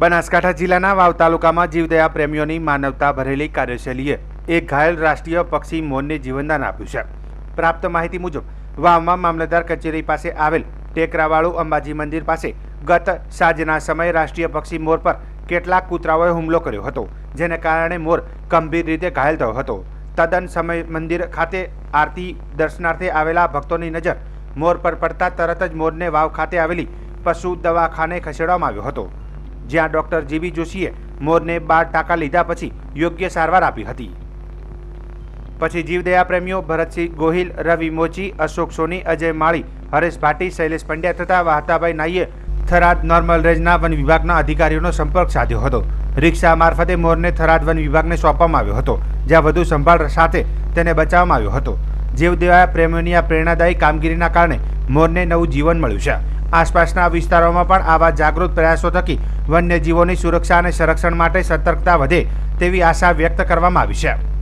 બનાસકાંઠા જિલ્લાના વાવ તાલુકામાં જીવદયા પ્રેમીઓની માનવતા ભરેલી કાર્યશૈલીએ એક ઘાયલ રાષ્ટ્રીય પક્ષી મોરને જીવનદાન આપ્યું છે. પ્રાપ્ત માહિતી મુજબ, વાવમાં મામલતદાર કચેરી પાસે આવેલ ટેકરાવાળું અંબાજી મંદિર પાસે ગત સાંજના સમયે રાષ્ટ્રીય પક્ષી મોર પર કેટલાક કૂતરાઓએ હુમલો કર્યો હતો, જેને કારણે મોર ગંભીર રીતે ઘાયલ થયો હતો. તદ્દન સમય મંદિર ખાતે આરતી દર્શનાર્થે આવેલા ભક્તોની નજર મોર પર પડતા તરત જ મોરને વાવ ખાતે આવેલી પશુ દવાખાને ખસેડવામાં આવ્યો હતો. જ્યાં ડોક્ટર જીબી જોશીએ મોરને બાર ટાંકા લીધા પછી યોગ્ય સારવાર આપી હતી. પછી જીવદયા પ્રેમીઓ ભરતસિંહ ગોહિલ, રવિ મોચી, અશોક સોની, અજય માળી, હરેશ ભાટી, શૈલેષ પંડ્યા તથા વાહતાભાઈ નાઈએ થરાદ નોર્મલ રેન્જના વન વિભાગના અધિકારીઓનો સંપર્ક સાધ્યો હતો. રિક્ષા મારફતે મોરને થરાદ વન વિભાગને સોંપવામાં આવ્યો હતો, જ્યાં વધુ સંભાળ સાથે તેને બચાવવામાં આવ્યો હતો. જીવદયા પ્રેમીઓની આ પ્રેરણાદાયી કામગીરીના કારણે મોરને નવું જીવન મળ્યું છે. આસપાસના વિસ્તારોમાં પણ આવા જાગૃત પ્રયાસો થકી વન્યજીવોની સુરક્ષા અને સંરક્ષણ માટે સતર્કતા વધે તેવી આશા વ્યક્ત કરવામાં આવી છે.